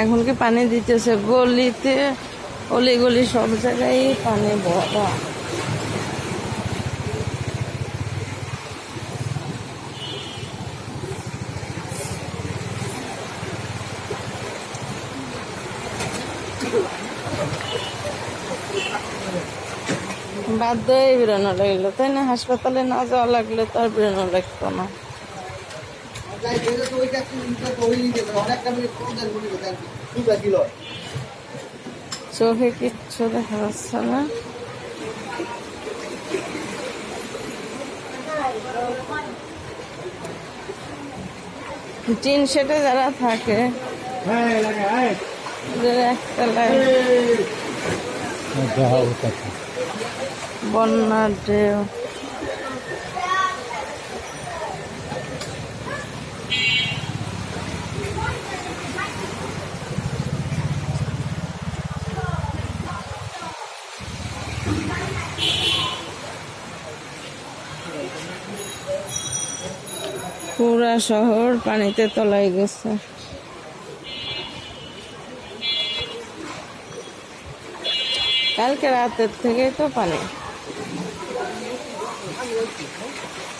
এখন কি পানি দিতেছে? গলিতে অলি গলি সব জায়গায় পানি ভরা। বাধ্য হয়ে বেরোনো লাগল। তাই না? হাসপাতালে না যাওয়া লাগলে তো আর বেরোনো লাগতো না। চোখে কিচ্ছু দেখা যাচ্ছে না। টিন সেটে যারা থাকে ওদের একতলায়। বন্যার ঢেউ। পুরা শহর পানিতে তলায় গেছে। কালকে রাতের থেকেই তো পানি। 有几条